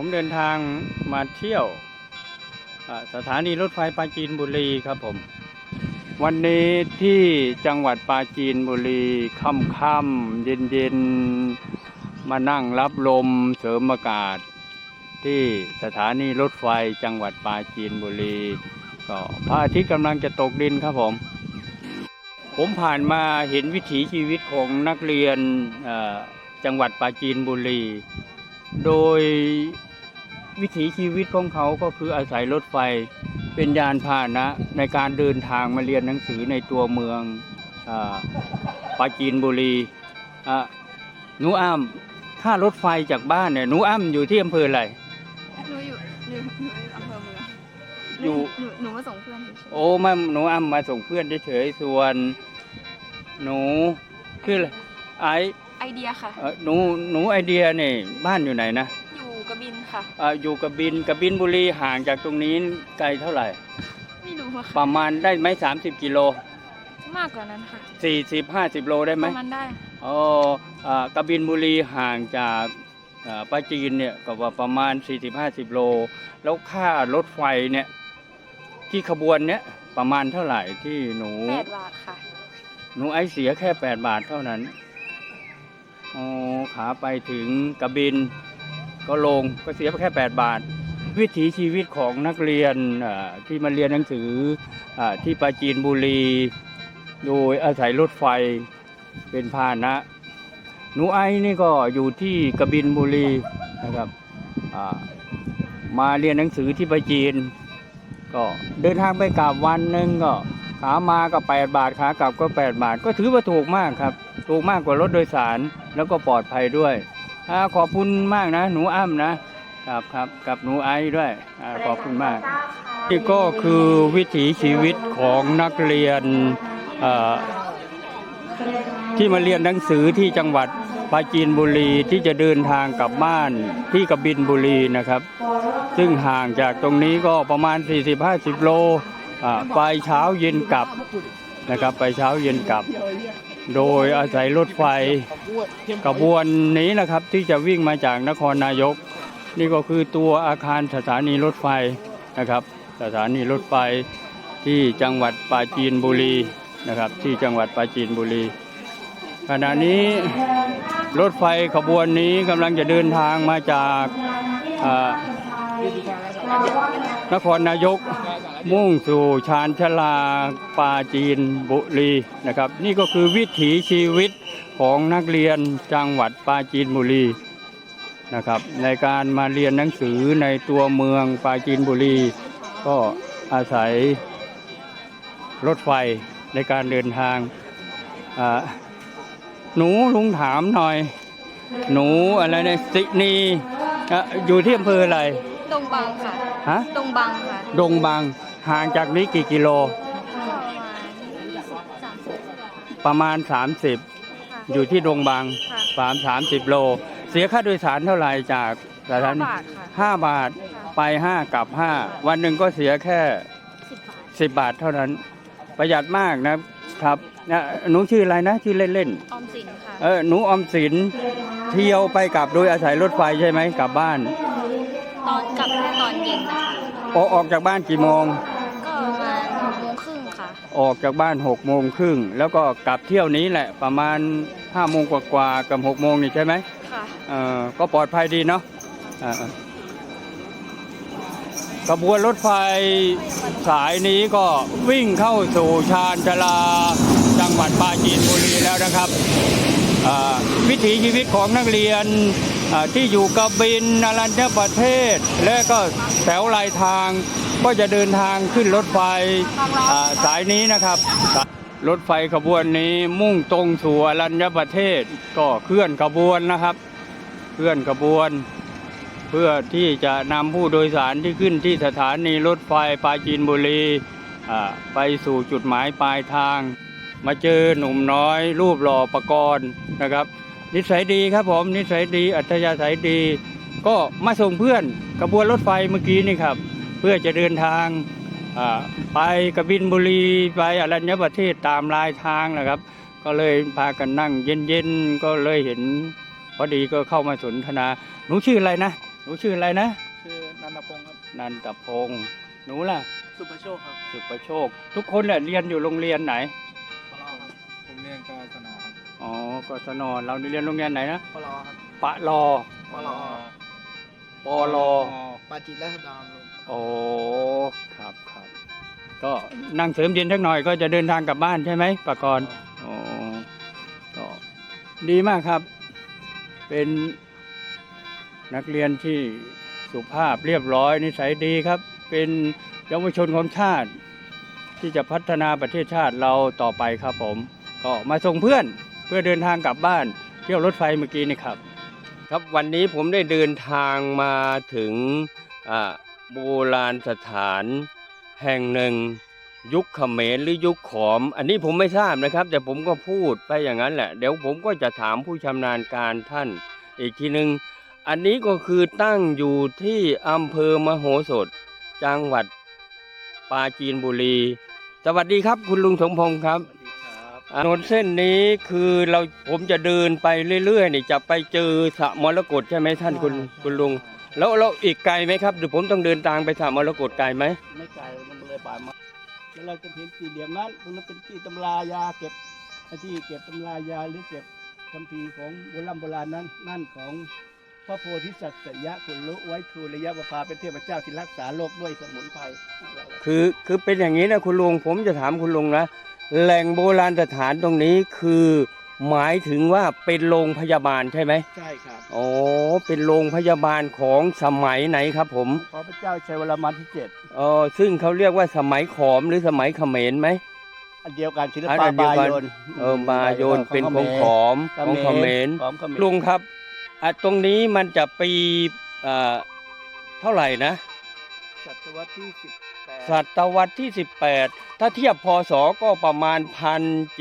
ผมเดินทางมาเที่ยวสถานีรถไฟปราจีนบุรีครับผม วันนี้ที่จังหวัดปราจีนบุรีค่ำๆเย็นๆ มานั่งรับลมเสริมอากาศ ที่สถานีรถไฟจังหวัดปราจีนบุรี ก็พระอาทิตย์กำลังจะตกดินครับผม ผมผ่านมาเห็นวิถีชีวิตของนักเรียนจังหวัดปราจีนบุรี โดย วิถีชีวิตของเขาก็คืออาศัยรถไฟเป็นยานพาหนะในการเดินทางมาเรียนหนังสือในตัวเมืองอาปราจีนบุรีอะหนูอ้ำถ้ารถไฟจากบ้านเนี่ยหนูอ้ำอยู่ที่อำเภออะไรหนูอยู่หนูหนูอยู่อำเภอเมืองอยู่หนูหนูมาส่งเพื่อนเฉยโอ้มาหนูอ้ำมาส่งเพื่อนเฉยๆส่วน หนูคืออะไรไอๆไอเดียค่ะเอ่อหนูหนูไอเดียเนี่ยบ้านอยู่ไหนนะอยู่ กระบินค่ะอ่าอยู่กับบินกับบินบุรีห่างจากตรงนี้ไกลเท่าไหร่ ไม่รู้อะปค่ะระมาณได้ไหมสามสิบกิโล มากกว่านั้นค่ะสี่สิบห้าสิบโลได้ไหมประมาณได้อ๋ออ่ากระบินบุรีห่างจากอ่าปราจีนเนี่ยก็ว่าประมาณสี่สิบห้าสิบโล แล้วค่ารถไฟเนี่ยที่ขบวนเนี่ยประมาณเท่าไหร่ที่หนู แปดบาทค่ะ หนูไอเสียแค่แปดบาทเท่านั้นอ๋อขาไปถึงกระบิน ก็ลงก็เสียไปแค่ 8 บาท วิถีชีวิตของนักเรียนที่มาเรียนหนังสืออที่ปราจีนบุรี โดยอาศัยรถไฟเป็นพาหนะหนูไอ้นี่ก็อยู่ที่กระบินบุรีนะครับมาเรียนหนังสือที่ปราจีน ก็เดินทางไปกลับวันหนึ่งก็ขามาก็ 8 บาทขากลับก็ 8 บาท ก็ถือว่าถูกมากครับ ถูกมากกว่ารถโดยสารแล้วก็ปลอดภัยด้วย ขอบคุณมากนะ หนูอ้ำนะครับครับกับหนูไอซ์ด้วยอขอบคุณมากนี่ก็คือวิถีชีวิตของนักเรียนที่มาเรียนหนังสือที่จังหวัดปราจีนบุรีที่จะเดินทางกลับบ้านที่กบินบุรีนะครับ ซึ่งห่างจากตรงนี้ก็ประมาณ 40-50 โลอ่าไปเช้าเย็นกลับนะครับ ไปเช้าเย็นกลับ โดยอาศัยรถไฟกระบวนนี้นะครับที่จะวิ่งมาจากนครนายก นี่ก็คือตัวอาคารสถานีรถไฟนะครับ สถานีรถไฟที่จังหวัดปราจีนบุรีนะครับที่จังหวัดปราจีนบุรี ขณะนี้รถไฟขบวนนี้กำลังจะเดินทางมาจากอ่านครนายก มุ่งสู่ชานชาลาปราจีนบุรีนะครับ นี่ก็คือวิถีชีวิตของนักเรียนจังหวัดปราจีนบุรีนะครับในการมาเรียนหนังสือในตัวเมืองปราจีนบุรี ก็อาศัยรถไฟในการเดินทางอ่าหนูลุงถามหน่อย หนูอะไรเนี่ยสินีอะอยู่ที่อำเภออะไร ดงบังค่ะ ฮะ ดงบังค่ะ ดงบาง ห่างจากนี้กี่กิโล ประมาณสามสิบประมาณ30ค่ะอยู่ที่ดงบางค่ะสามสามสิบโล เสียค่าโดยสารเท่าไหร่จากสถานีห้าบาทค่ะห้าบาทค่ะไปห้ากลับห้าวันหนึ่งก็เสียแค่สิบบาทสิบบาทเท่านั้น ประหยัดมากนะครับนะหนูชื่ออะไรนะชื่อเล่นออมสินค่ะๆเออหนูออมสินเที่ยวไปกลับโดยอาศัยรถไฟใช่ไหมกลับบ้าน ตอนกลับแค่ตอนเย็นนะคะออกออกจากบ้านกี่โมง ออกจากบ้านหกโมงครึ่งแล้วก็กลับเที่ยวนี้แหละประมาณห้าโมงกว่าๆกับหกโมงนี่ใช่ไหมค่ะเออก็ปลอดภัยดีเนาะอ่าขบวนรถไฟสายนี้ก็วิ่งเข้าสู่ชานชาลาจังหวัดปราจีนบุรีแล้วนะครับอ่าวิถีชีวิตของนักเรียนอ่าที่อยู่กบินอรัญญประเทศ และก็แถวลายทาง ก็จะเดินทางขึ้นรถไฟสายนี้นะครับ รถไฟขบวนนี้มุ่งตรงสู่อรัญญประเทศก็เคลื่อนขบวนนะครับ เคลื่อนขบวน เพื่อที่จะนำผู้โดยสารที่ขึ้นที่สถานีรถไฟปราจีนบุรีไปสู่จุดหมายปลายทาง มาเจอหนุ่มน้อย รูปหล่อประกรณ์นะครับ นิสัยดีครับผมนิสัยดี อัธยาศัยดี ก็มาส่งเพื่อนขบวนรถไฟเมื่อกี้นี่ครับ เพื่อจะเดินทางอ่าไปกบินบุรีไปอรัญญประเทศตามลายทางนะครับ ก็เลยพากันนั่งเย็นๆก็เลยเห็นพอดีก็เข้ามาสนทนาหนูชื่ออะไรนะหนูนูชื่ออะไรนะ ชื่อนันทพงศ์ครับนันตพงศ์หนูล่ะ สุประโชคครับ สุประโชค ทุกคนเนี่ยเรียนอยู่โรงเรียนไหนปลอครับผมเรียนกศนครับอ๋อกศนเราเรียนโรงเรียนไหนนะปลอครับปะลอปลอปอลอปาจิตและดามลุง โอ้ครับครับ ก็นั่งเสริมเย็นสักหน่อยก็จะเดินทางกลับบ้านใช่ไหมปะกรณ์อ๋อก็ดีมากครับ เป็นนักเรียนที่สุภาพเรียบร้อยนิสัยดีครับ เป็นเยาวชนของชาติ ที่จะพัฒนาประเทศชาติเราต่อไปครับผม ก็มาส่งเพื่อนเพื่อเดินทางกลับบ้าน เที่ยวรถไฟเมื่อกี้นี่ครับ ครับวันนี้ผมได้เดินทางมาถึงอ่า โบราณสถาน แห่งหนึ่ง ยุคเขมรหรือยุคขอม อันนี้ผมไม่ทราบนะครับ แต่ผมก็พูดไปอย่างนั้นแหละ เดี๋ยวผมก็จะถามผู้ชำนาญการท่าน อีกทีหนึ่งอันนี้ก็คือตั้งอยู่ที่อำเภอมโหสถ จังหวัดปราจีนบุรี สวัสดีครับ คุณลุงสมพงศ์ครับสวัสดีครับถนนเส้นนี้คือเราผมจะเดินไปเรื่อยๆนี่จะไปเจอสระมรกตใช่ไหมท่านคุณคุณลุง แล้วเราอีกไกลไหมครับหรือผมต้องเดินทางไปสระมรกตไกลไหมไม่ไกลมันเลยป่ามาแล้วเราจะเห็นสี่เหลี่ยมนั้นตรงนั้นเป็นที่ตำรายาเก็บที่เก็บตำรายาหรือเก็บคัมภีร์ของโบราณโบราณนั้นนั่นของพระโพธิสัตว์สยะคุลุไว้ทูระยะประภาเป็นเทพเจ้าที่รักษาโลกด้วยสมุนไพรคือคือเป็นอย่างนี้นะคุณลุงผมจะถามคุณลุงนะแหล่งโบราณสถานตรงนี้คือ หมายถึงว่าเป็นโรงพยาบาลใช่ไหมใช่ครับอ๋อเป็นโรงพยาบาลของสมัยไหนครับผมขอพระเจ้าชัยวรมันที่เจ็ดเออซึ่งเขาเรียกว่าสมัยขอมหรือสมัยเขมรไหมอันเดียวกันศิลอันปะเดียวบากันโยนเออบาโยนเป็นของขอมของเขมรของเขมรลุงครับอะตรงนี้มันจะปีอ่าเท่าไหร่นะศตวรรษที่สิบแปด ศตวรรษที่ 18 ถ้าเทียบพศก็ประมาณ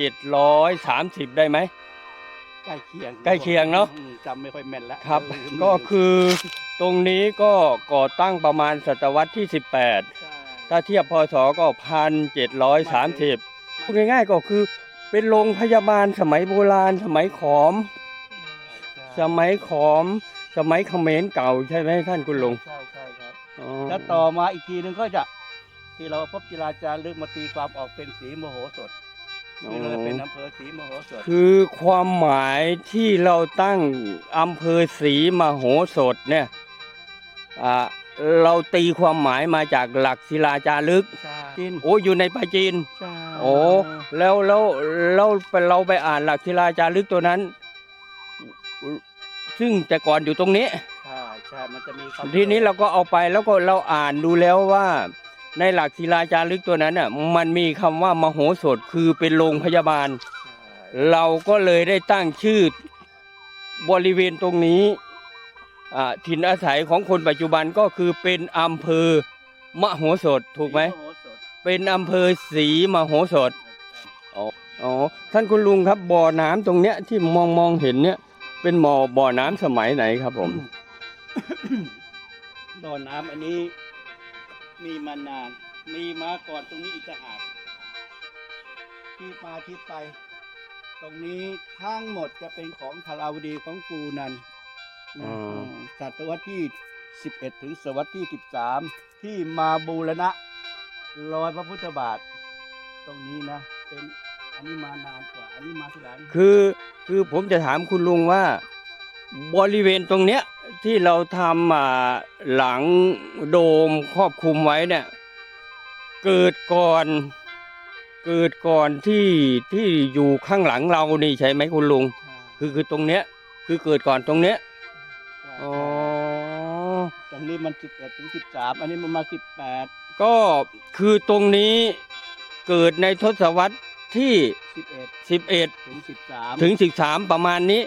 1,730 ได้ไหม ใกล้เคียงใกล้เคียงเนอะ อืมจำไม่ค่อยแม่นแล้วครับ เออก็คือตรงนี้ก็ก่อตั้งประมาณศตวรรษที่ใช่18ถ้าเทียบพศก็ 1,730พูดง่ายๆก็คือเป็นโรงพยาบาลสมัยโบราณ สมัยขอม สมัยขอม สมัยเขมรเก่าใช่ไหมท่านคุณลุงใช่ใช่ครับ อ๋อ แล้วต่อมาอีกทีหนึงก็จะ ที่เราพบจิราจารึกมาตีความออกเป็นสีมโหสถที่เราเป็นอำเภอสีมโหสถ คือความหมายที่เราตั้งอำเภอศรีมโหสถเนี่ยอ่าเราตีความหมายมาจากหลักศิลาจารึกใช่จินโอ้อยู่ในปาจีนใช่โอ้แล้วแล้วแล้วเราไปอ่านหลักศิลาจารึกตัวนั้น ซึ่งแต่ก่อนอยู่ตรงนี้ใช่ใช่มันจะมีคำทีนี้เราก็เอาไปแล้วก็เราอ่านดูแล้วว่า ในหลักศิลาจารึกตัวนั้นน่ะมันมีคำว่ามโหสถคือเป็นโรงพยาบาล เราก็เลยได้ตั้งชื่อบริเวณตรงนี้อ่าถิ่นอาศัยของคนปัจจุบันก็คือเป็นอำเภอมโหสถถูกไหมสีโสถเป็นอำเภอศรีมโหสถ อ๋อ ท่านคุณลุงครับบ่อน้ำตรงเนี้ยที่มองมองเห็นเนี่ยเป็นบ่อบ่อน้ำสมัยไหนครับผม บ่อน้ำอันนี้ มีมานาน มีมาก่อนตรงนี้อีกต่างหากที่มาที่ไป ตรงนี้ทั้งหมดจะเป็นของธาราวดีของกูนันนะอ๋อศตวรรษที่ 11 ถึงศตวรรษที่ 13 ที่มาบูรณะรอยพระพุทธบาท ตรงนี้นะเป็นอันนี้มานานกว่าอันนี้มาทีหลังคือคือผมจะถามคุณลุงว่า บริเวณตรงเนี้ย ที่เราทำอ่าหลังโดมครอบคลุมไว้เนี่ยเกิดก่อนเกิดก่อนที่ที่อยู่ข้างหลังเรานี่ใช่ไหมคุณลุง คือคือตรงเนี้ย คือเกิดก่อนตรงเนี้ยใช่อ๋อตรงนี้มัน11ถึง13อันนี้มันมา18ก็คือตรงนี้เกิดในทศวรรษ ที่11 11 ถึง13ถึง 13 ประมาณนี้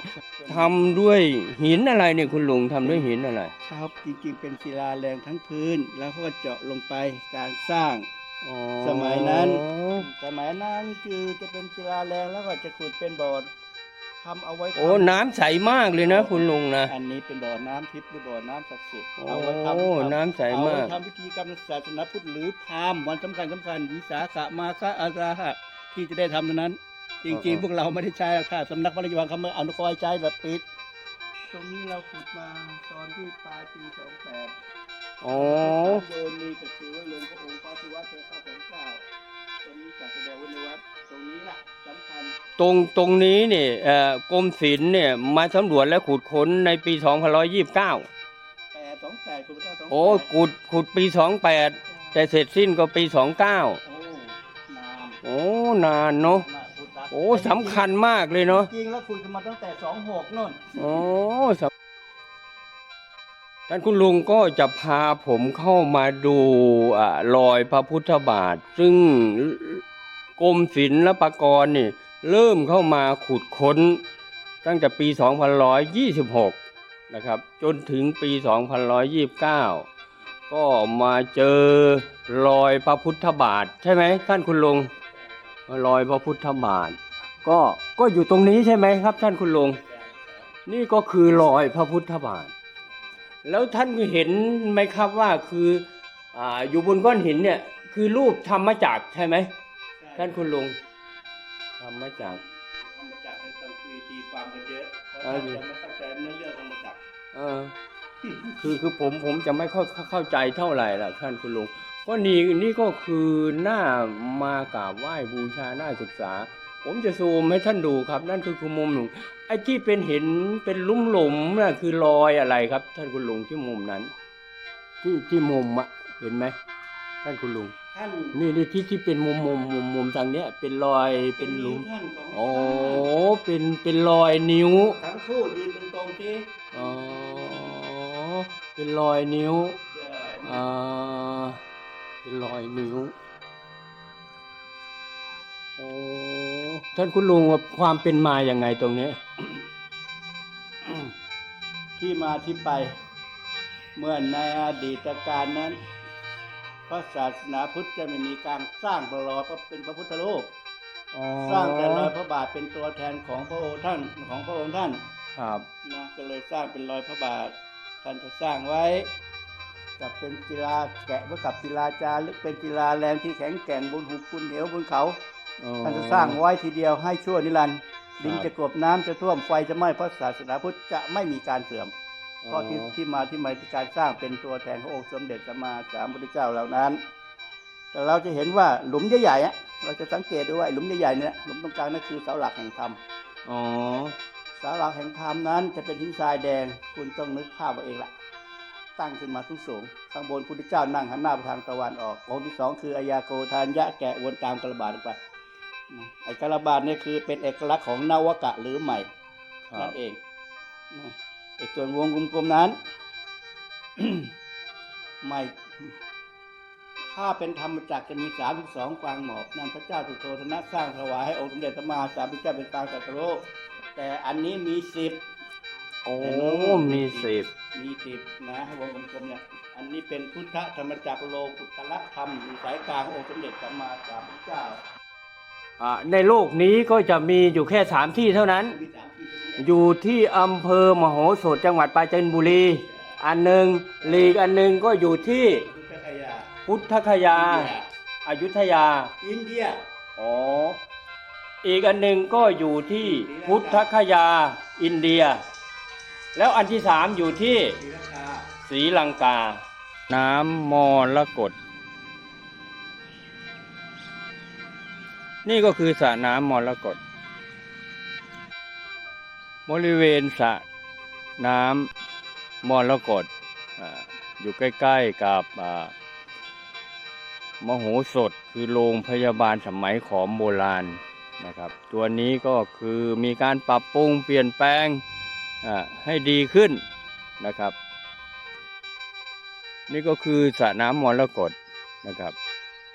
ทำด้วยหินอะไรเนี่ยคุณลุงทำด้วยหินอะไร ครับจริงๆเป็นศิลาแรงทั้งพื้น แล้วเขาก็เจาะลงไปการสร้างอ๋อสมัยนั้น สมัยนั้นคือจะเป็นศิลาแรงแล้วก็จะขุดเป็นบ่อทำเอาไว้ทำโอ้น้ำใสมากเลยนะ คุณลุงนะอันนี้เป็นบ่อน้ำทิพย์หรือบ่อน้ำศักดิ์สิทธิ์โอ้เอาไว้ทำน้ำใสเอามาไว้ก ทำพิธีกรรมศาสนาพุทธหรือพราหมณ์วันสำคัญสำคัญวิสาขมาฆอาสาหะ ที่จะได้ทำเท่านั้น จริงๆ พวกเราไม่ได้ใช้หรอกค่ะสำนักพระราชวังเขาไม่อนุเคราะห์ให้ใช้แบบปิด ตรงนี้เราขุดมาตอนที่ปลายปีสองแปดอ๋อโดยมีกระสือว่าลงพระองค์พระศิวะเทพสองเก้าตรงนี้จัดแสดงไว้ในวัดตรงนี้แหละสำคัญตรงตรงนี้เนี่ยเอ่อกรมศิลป์เนี่ยมาสำรวจและขุดค้นในปี 2529 แปดสองแปดคุณพระเจ้าสองแปดโอ้ขุดขุดปี 28 แต่เสร็จสิ้นก็ปี 29 โอ้นาน โอ้ นานเนาะมากขุดตัดโอ้สำคัญมากเลยเนาะจริงๆแล้วคุยกันมาตั้งแต่สองหกนู่นโอ้สำท่านคุณลุงก็จะพาผมเข้ามาดูอ่ารอยพระพุทธบาท ซึ่งกรมศิลปากรนี่ เริ่มเข้ามาขุดค้น ตั้งแต่ปี 2126 นะครับ จนถึงปี 2129 ก็มาเจอรอยพระพุทธบาท ใช่ไหมท่านคุณลุง รอยพระพุทธบาทก็ก็อยู่ตรงนี้ใช่ไหมครับ ท่านคุณลุงนี่ก็คือรอยพระพุทธบาท แล้วท่านเห็นไหมครับว่าคืออ่าอยู่บนก้อนหินเนี่ยคือรูปทำมาจากใช่ไหมท่านคุณลุงทำมาจากทำมาจากในตังคุยตีความกันเยอะเพราะเออท่านจะไม่เข้าใจเนื้อเรื่องของมาจากเออคือคือผมผมจะไม่ค่อยเข้าใจเท่าไหร่ล่ะท่านคุณลุง ก็นี่นี่ก็คือหน้ามากราบไหว้บูชาหน้าศึกษา ผมจะซูมให้ท่านดูครับ นั่นคือคือมุมหนึ่งไอ้ที่เป็นเห็นเป็นหลุมหลุมๆน่ะคือรอยอะไรครับ ท่านคุณลุงที่มุมนั้น ที่ที่มุมอะเห็นไหมท่านคุณลุงท่านนี่นี่ที่ที่เป็นมุมมุมมุมมุมทางเนี้ย เป็นรอยเป็นหลุมท่านของโอ้เป็นเป็นรอยนิ้วทั้งคู่ยืนตรงๆที่อ๋อเป็นรอยนิ้วอ่า เป็นรอยนิ้วโอ้ท่านคุณลุงว่าความเป็นมาอย่างไงตรงนี้ ที่มาที่ไป เมื่อในอดีตการนั้นพระศาสนาพุทธจะไม่มีการสร้างพระรอยพระเป็นพระพุทธรูปอ๋อสร้างแต่รอยพระบาทเป็นตัวแทนของพระองค์ท่านของพระองค์ท่าน ครับนะก็เลยสร้างเป็นรอยพระบาทท่านจะสร้างไว้ กับเป็นศิลาแกะไว้กับศิลาจารึกเป็นศิลาแรงที่แข็งแกร่งบนหุบคุณเหวบนเขาอ๋อท่านจะสร้างไว้ทีเดียวให้ชั่วนิรันดร์ดินครับจะกลบน้ำจะท่วมไฟจะไหม้เพราะศาสนาพุทธจะไม่มีการเสื่อมเพราะที่ที่มาที่มาที่การสร้างเป็นตัวแทนขององค์สมเด็จสัมมาสัมพุทธเจ้าเหล่านั้น แต่เราจะเห็นว่าหลุมใหญ่ๆอะเราจะสังเกตดูว่าไอ้หลุมใหญ่ๆเนี่ยหลุมตรงกลางนั่นคือเสาหลักแห่งธรรมอ๋อเสาหลักแห่งธรรมนั้นจะเป็นหินทรายแดงคุณต้องนึกภาพเอาเองละ ตั้งขึ้นมาทุกสูงข้างบนพุทธเจ้านั่งหันหน้าไปทางตะวันออกองค์ที่สองคืออายาโกทานยะแกะวนตามกระบาดลงไปนะไอ้กระบาดเนี่ยคือเป็นเอกลักษณ์ของนวกะหรือใหม่ครันั่บนเองนะไอ้ส่วนวงกลมๆนั้นไม่ถ้าเป็นธรรมจักรจะมีสามสิบสองกวางหมอบนั่นพระเจ้าสุโธธนะสร้างถวายให้องค์สมเด็จพระมหาสามพุทธเจ้าเป็นปางสัตว์โลกแต่อันนี้มีสิบโอ้มีสิบ มีสิบนะให้วงกลมๆเนี่ยอันนี้เป็นพุทธธรรมจักรโลกุตละธรรมอยู่สายกลางขององค์สมเด็จพระมหาสามพุทธเจ้าอ่าในโลกนี้ก็จะมีอยู่แค่สามที่เท่านั้นมีสามที่ตรงนี้อยู่ที่อำเภอมโหสถจังหวัดปราจีนบุรี อันหนึ่งลีกอันหนึ่งก็อยู่ที่พุทธคยาพุทธคยาอายุทยา อินเดีย อ๋อ อีกอันหนึ่งก็อยู่ที่พุทธคยา อินเดีย แล้วอันที่สามอยู่ที่ศรีรังกา น้ำมอลกดนี่ก็คือสระน้ำมรกตบริเวณสระน้ำมรกตอ่าอยู่ใกล้ ๆกับมโหสถคือโรงพยาบาลสมัยขอมโบราณนะครับ ตัวนี้ก็คือมีการปรับปรุงเปลี่ยนแปลง ให้ดีขึ้นนะครับ นี่ก็คือสระน้ำมรกตนะครับ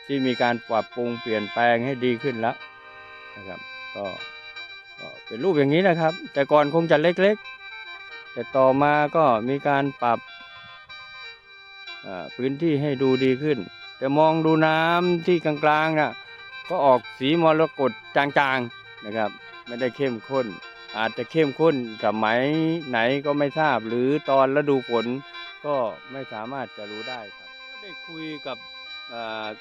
ที่มีการปรับปรุงเปลี่ยนแปลงให้ดีขึ้นแล้วนะครับก็ก็เป็นรูปอย่างนี้นะครับ แต่ก่อนคงจะเล็กๆ แต่ต่อมาก็มีการปรับพื้นที่ให้ดูดีขึ้น แต่มองดูน้ำที่กลางๆน่ะก็ออกสีมรกตจางๆนะครับ ไม่ได้เข้มข้น อาจจะเข้มข้นสมัยไหนก็ไม่ทราบ หรือตอนฤดูฝนก็ไม่สามารถจะรู้ได้ครับก็ได้คุยกับ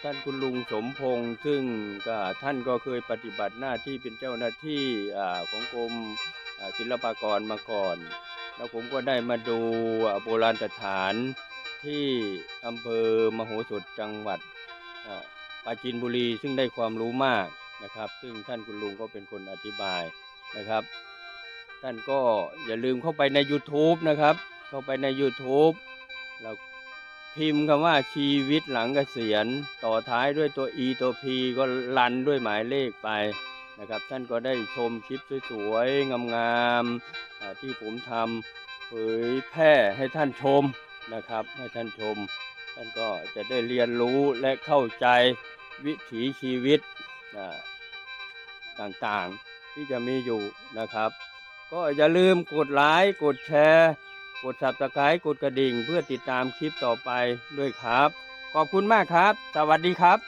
ท่านคุณลุงสมพงษ์ซึ่งก็ท่านก็เคยปฏิบัติหน้าที่เป็นเจ้าหน้าที่ของกรมศิลปากรมาก่อน แล้วผมก็ได้มาดูโบราณสถานที่อำเภอมโหสถจังหวัดปราจีนบุรีซึ่งได้ความรู้มากนะครับ ซึ่งท่านคุณลุงก็เป็นคนอธิบายนะครับ ท่านก็อย่าลืมเข้าไปใน YouTube นะครับ เข้าไปใน YouTube แล้วพิมพ์คำว่าชีวิตหลังเกษียณต่อท้ายด้วยตัว E ตัว P ก็ลันด้วยหมายเลขไปนะครับ ท่านก็ได้ชมคลิปสวยๆ งามๆที่ผมทำเผยแพร่ให้ท่านชมนะครับ ให้ท่านชม ท่านก็จะได้เรียนรู้และเข้าใจวิถีชีวิตต่างๆที่จะมีอยู่นะครับ ก็อย่าลืมกดไลค์กดแชร์ กดสับสไครต์กดกระดิ่ง เพื่อติดตามคลิปต่อไปด้วยครับ ขอบคุณมากครับ สวัสดีครับ